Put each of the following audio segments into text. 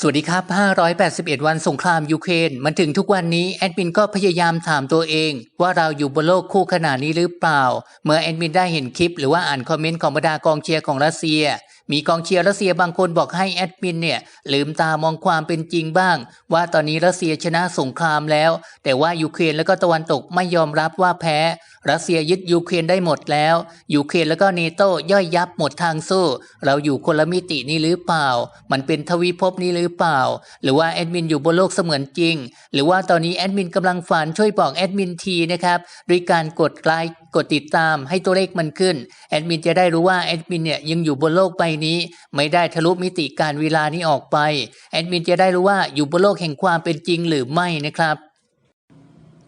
สวัสดีครับ 581 วันสงครามยูเครนมันถึงทุกวันนี้แอดมินก็พยายามถามตัวเอง ว่าเราอยู่บนโลกคู่ขนานนี้หรือเปล่า เมื่อแอดมินได้เห็นคลิป หรือว่าอ่านคอมเมนต์ของบรรดากองเชียร์ของรัสเซีย มีกองเชียร์รัสเซียบางคนบอกให้แอดมินเนี่ยลืมตามองความเป็นจริงบ้าง ว่าตอนนี้รัสเซียชนะสงครามแล้ว แต่ว่ายูเครนแล้วก็ตะวันตกไม่ยอมรับว่าแพ้ รัสเซียยึดยูเครนได้หมดแล้วยูเครนแล้วก็เนโต้ย่อยยับหมดทางสู้ เราอยู่คนละมิตินี้หรือเปล่า มันเป็นทวีภพนี้หรือเปล่า หรือว่าแอดมินอยู่บนโลกเสมือนจริง หรือว่าตอนนี้แอดมินกำลังฝันช่วยบอกแอดมินทีนะครับด้วยการกดไลค์กดติดตามให้ตัวเลขมันขึ้นแอดมินจะได้รู้ว่าแอดมินเนี่ยยังอยู่บนโลกใบนี้ ไม่ได้ทะลุมิติการเวลานี้ออกไปแอดมินจะได้รู้ว่าอยู่บนโลกแห่งความเป็นจริงหรือไม่นะครับ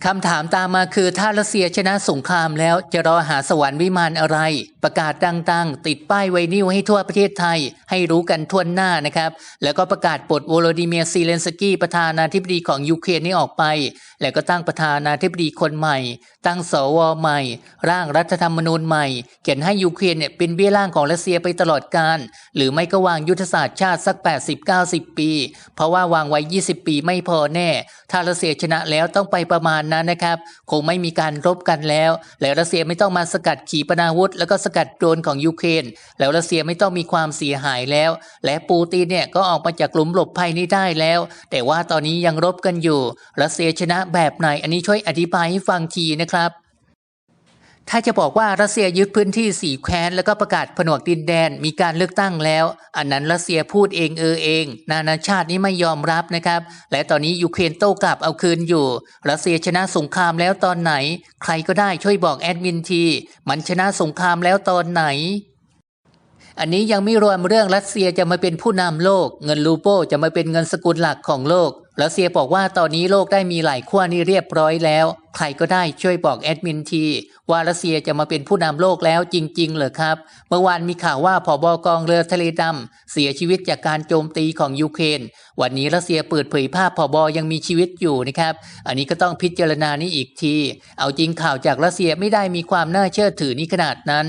คำถามตามมาคือถ้ารัสเซียชนะสงครามแล้วจะรอหาสวรรค์วิมานอะไร ประกาศดังๆ ติดป้ายไวนิวให้ทั่วประเทศไทย ให้รู้กันทั่วหน้านะครับ แล้วก็ประกาศปลดโวโลดิเมียซีเลนสกี้ประธานาธิบดีของยูเครนนี้ออกไป แล้วก็ตั้งประธานาธิบดีคนใหม่ ตั้งสวใหม่ ร่างรัฐธรรมนูญใหม่ เขียนให้ยูเครนเนี่ยเป็นเบี้ยล่างของรัสเซียไปตลอดกาลหรือไม่ก็วางยุทธศาสตร์ชาติสัก 80-90 ปี เพราะว่าวางไว้ 20 ปีไม่พอแน่ ถ้ารัสเซียชนะแล้วต้องไปประมาณนั้นนะครับ คงไม่มีการรบกันแล้ว และรัสเซียไม่ต้องมาสกัดขีปนาวุธ แล้วก็สกัดโดรนของยูเครน แล้วรัสเซียไม่ต้องมีความเสียหายแล้ว และปูตินเนี่ยก็ออกมาจากหลุมหลบภัยนี้ได้แล้ว แต่ว่าตอนนี้ยังรบกันอยู่ รัสเซียชนะแบบไหน อันนี้ช่วยอธิบายให้ฟังทีนะครับถ้าจะบอกว่ารัสเซียยึดพื้นที่สี่แคว้นแล้วก็ประกาศผนวกดินแดนมีการเลือกตั้งแล้ว อันนั้นรัสเซียพูดเองเออเอง นานาชาตินี้ไม่ยอมรับนะครับ และตอนนี้ยูเครนโต้กลับเอาคืนอยู่ รัสเซียชนะสงครามแล้วตอนไหน ใครก็ได้ช่วยบอกแอดมินที มันชนะสงครามแล้วตอนไหนอันนี้ยังไม่รวมเรื่องรัสเซียจะมาเป็นผู้นำโลก เงินรูโปจะมาเป็นเงินสกุลหลักของโลก รัสเซียบอกว่าตอนนี้โลกได้มีหลายขั้วนี่เรียบร้อยแล้ว ใครก็ได้ช่วยบอกแอดมินทีว่ารัสเซียจะมาเป็นผู้นำโลกแล้วจริง ๆ เหรอครับ เมื่อวานมีข่าวว่าผบกองเรือทะเลดำเสียชีวิตจากการโจมตีของยูเครนวันนี้รัสเซียเปิดเผยภาพผบยังมีชีวิตอยู่นะครับ อันนี้ก็ต้องพิจารณานี้อีกที เอาจริงข่าวจากรัสเซียไม่ได้มีความน่าเชื่อถือนี่ขนาดนั้น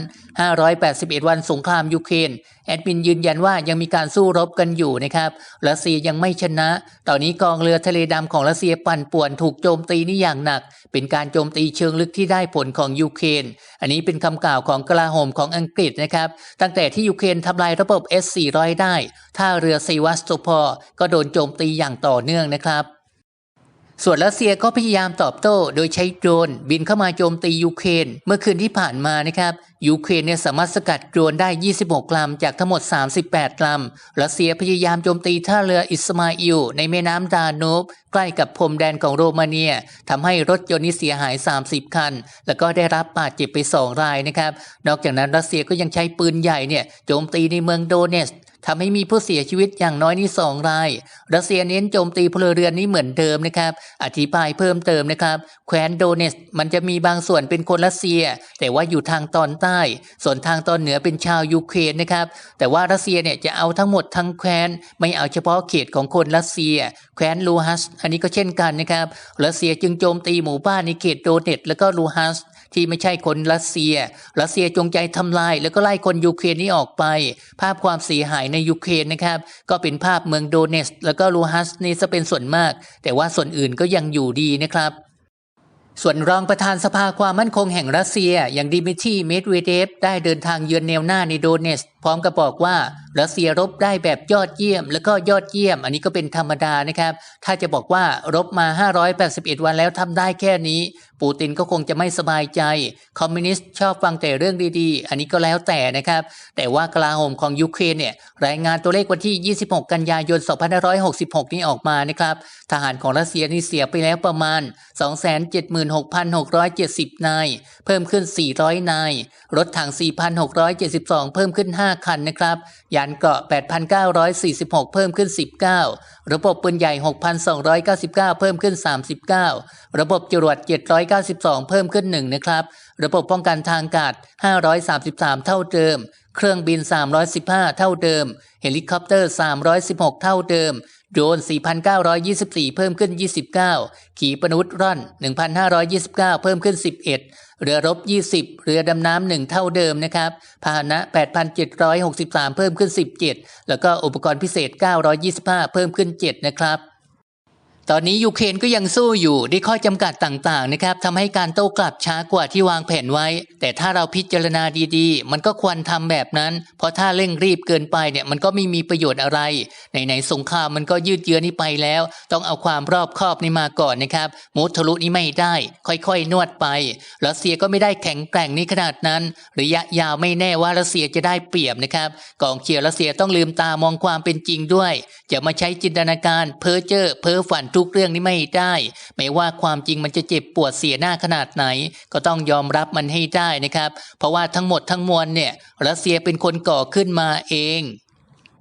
581 วันสงครามยูเครนแอดมินยืนยันว่ายังมีการสู้รบกันอยู่นะครับรัสเซียยังไม่ชนะ ตอนนี้กองเรือทะเลดำของรัสเซียปั่นป่วนถูกโจมตีนี่อย่างหนักเป็นการโจมตีเชิงลึกที่ได้ผลของยูเครน อันนี้เป็นคำกล่าวของกลาโหมของอังกฤษนะครับ ตั้งแต่ที่ยูเครนทำลายระบบ S-400 ได้ท่าเรือเซวัสโตพอก็โดนโจมตีอย่างต่อเนื่องนะครับ ส่วนรัสเซียก็พยายามตอบโต้ โดยใช้โดรนบินเข้ามาโจมตียูเครนเมื่อคืนที่ผ่านมานะครับยูเครนเนี่ยสามารถสกัดโดรนได้ 26 ลำจากทั้งหมด 38 ลำรัสเซียพยายามโจมตีท่าเรืออิสมาอิลในแม่น้ำดานูบใกล้กับพรมแดนของโรมาเนียทำให้รถยนต์นี้เสียหาย 30 คัน แล้วก็ได้รับบาดเจ็บไป 2 รายนะครับ นอกจากนั้นรัสเซียก็ยังใช้ปืนใหญ่เนี่ยโจมตีในเมืองโดเนส ทำให้มีผู้เสียชีวิตอย่างน้อยนี่สองราย รัสเซียเน้นโจมตีพลเรือนนี้เหมือนเดิมนะครับ อธิบายเพิ่มเติมนะครับ แคว้นโดเนสมันจะมีบางส่วนเป็นคนรัสเซีย แต่ว่าอยู่ทางตอนใต้ ส่วนทางตอนเหนือเป็นชาวยูเครนนะครับ แต่ว่ารัสเซียเนี่ยจะเอาทั้งหมดทั้งแคว้น ไม่เอาเฉพาะเขตของคนรัสเซีย แคว้นลูฮัส อันนี้ก็เช่นกันนะครับ รัสเซียจึงโจมตีหมู่บ้านในเขตโดเนตแล้วก็ลูฮัส ที่ไม่ใช่คนรัสเซีย รัสเซียจงใจทำลาย แล้วก็ไล่คนยูเครนนี้ออกไป ภาพความเสียหายในยูเครนนะครับ ก็เป็นภาพเมืองโดเนสแล้วก็ลูฮัสนี่จะเป็นส่วนมาก แต่ว่าส่วนอื่นก็ยังอยู่ดีนะครับส่วนรองประธานสภาความมั่นคงแห่งรัสเซีย อย่างดิมิทรีเมดเวเดฟได้เดินทางเยือนแนวหน้าในโดเนส พร้อมกับบอกว่ารัสเซียรบได้แบบยอดเยี่ยม แล้วก็ยอดเยี่ยม อันนี้ก็เป็นธรรมดานะครับ ถ้าจะบอกว่ารบมา 581 วันแล้วทำได้แค่นี้ ปูตินก็คงจะไม่สบายใจ คอมมิวนิสต์ชอบฟังแต่เรื่องดีๆ อันนี้ก็แล้วแต่นะครับ แต่ว่ากลาโหมของยูเครนเนี่ยรายงานตัวเลขวันที่ 26 กันยายน 2566 นี้ออกมานะครับทหารของรัสเซียนี่เสียไปแล้วประมาณ 276,670 นาย เพิ่มขึ้น 400 นาย รถถัง 4,672 เพิ่มขึ้น 5คันนะครับ ยานเกราะ 8,946 เพิ่มขึ้น 19 ระบบปืนใหญ่ 6,299 เพิ่มขึ้น 39 ระบบจรวด 792 เพิ่มขึ้น 1 นะครับ ระบบป้องกันทางอากาศ 533 เท่าเดิม เครื่องบิน 315 เท่าเดิม เฮลิคอปเตอร์ 316 เท่าเดิม โดรน 4,924 เพิ่มขึ้น 29 ขีปนาวุธร่อน 1,529 เพิ่มขึ้น 11 เรือรบ 20 เรือดำน้ำหนึ่งเท่าเดิมนะครับ พาหนะ 8,763 เพิ่มขึ้น 17 แล้วก็อุปกรณ์พิเศษ 925 เพิ่มขึ้น 7 นะครับ ตอนนี้ยูเครนก็ยังสู้อยู่ด้วยข้อจำกัดต่างๆนะครับทำให้การโต้กลับช้ากว่าที่วางแผนไว้ แต่ถ้าเราพิจารณาดีๆ มันก็ควรทำแบบนั้น เพราะถ้าเร่งรีบเกินไปเนี่ยมันก็ไม่มีประโยชน์อะไรไหนๆสงครามมันก็ยืดเยื้อนี้ไปแล้ว ต้องเอาความรอบคอบนี่มาก่อนนะครับมุดทะลุนี่ไม่ได้ ค่อยๆ นวดไปรัสเซียก็ไม่ได้แข็งแกร่งนี้ขนาดนั้น ระยะยาวไม่แน่ว่ารัสเซียจะได้เปรียบนะครับกองเชียร์รัสเซียต้องลืมตามองความเป็นจริงด้วยอย่ามาใช้จินตนาการเพ้อเจ้อเพ้อฝันทุกเรื่องนี้ไม่ได้ ไม่ว่าความจริงมันจะเจ็บปวดเสียหน้าขนาดไหน ก็ต้องยอมรับมันให้ได้นะครับ เพราะว่าทั้งหมดทั้งมวลเนี่ยรัสเซียเป็นคนก่อขึ้นมาเอง